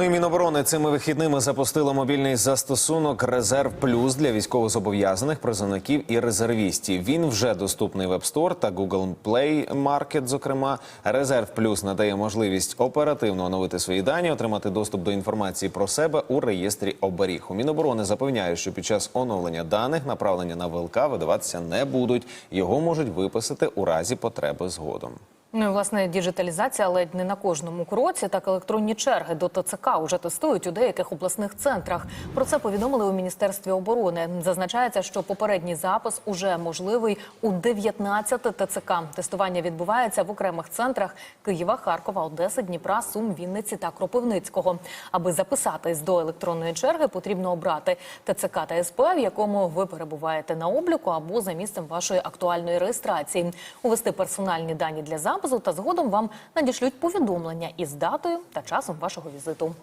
Ну і Міноборони цими вихідними запустило мобільний застосунок Резерв Плюс для військовозобов'язаних призовників і резервістів. Він вже доступний в App Store та Google Play Market. Зокрема, Резерв Плюс надає можливість оперативно оновити свої дані, отримати доступ до інформації про себе у реєстрі оберіг. У Міноборони запевняють, що під час оновлення даних направлення на ВЛК видаватися не будуть. Його можуть виписати у разі потреби згодом. Ну і власне діджиталізація ледь не на кожному кроці. Так електронні черги до ТЦК вже тестують у деяких обласних центрах. Про це повідомили у міністерстві оборони. Зазначається, що попередній запис уже можливий у 19 ТЦК. Тестування відбувається в окремих центрах Києва, Харкова, Одеси, Дніпра, Сум, Вінниці та Кропивницького. Аби записатись до електронної черги, потрібно обрати ТЦК та СП, в якому ви перебуваєте на обліку або за місцем вашої актуальної реєстрації. Увести персональні дані для запису та згодом вам надішлють повідомлення із датою та часом вашого візиту.